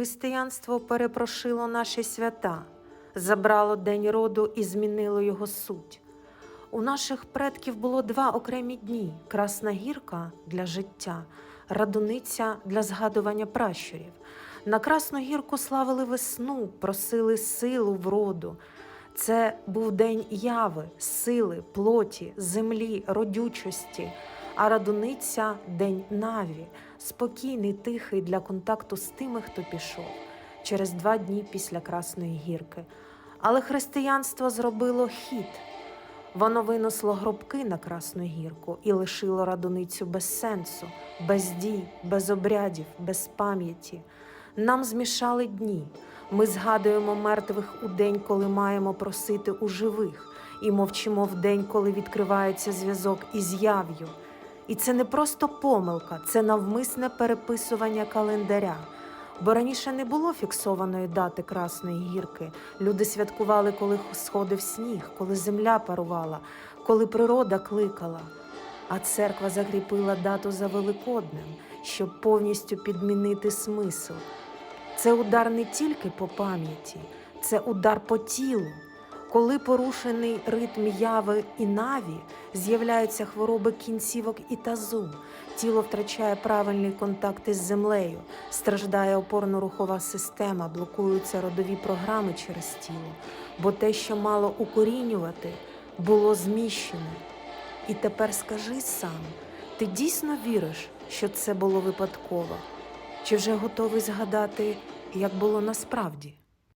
Християнство перепрошило наші свята, забрало день роду і змінило його суть. У наших предків було два окремі дні: Красна гірка для життя, радуниця для згадування пращурів. На Красну гірку славили весну, просили силу вроду. Це був день яви, сили, плоті, землі, родючості, а радуниця день наві, спокійний, тихий для контакту з тими, хто пішов через два дні після Красної гірки. Але християнство зробило хід. Воно винесло гробки на Красну гірку і лишило радуницю без сенсу, без дій, без обрядів, без пам'яті. Нам змішали дні. Ми згадуємо мертвих у день, коли маємо просити у живих, і мовчимо в день, коли відкривається зв'язок із яв'ю. І це не просто помилка, це навмисне переписування календаря. Бо раніше не було фіксованої дати Красної гірки. Люди святкували, коли сходив сніг, коли земля парувала, коли природа кликала. А церква закріпила дату за Великоднем, щоб повністю підмінити смисл. Це удар не тільки по пам'яті, це удар по тілу. Коли порушений ритм яви і наві, з'являються хвороби кінцівок і тазу, тіло втрачає правильний контакт із землею, страждає опорно-рухова система, блокуються родові програми через тіло, бо те, що мало укорінювати, було зміщене. І тепер скажи сам, ти дійсно віриш, що це було випадково? Чи вже готовий згадати, як було насправді?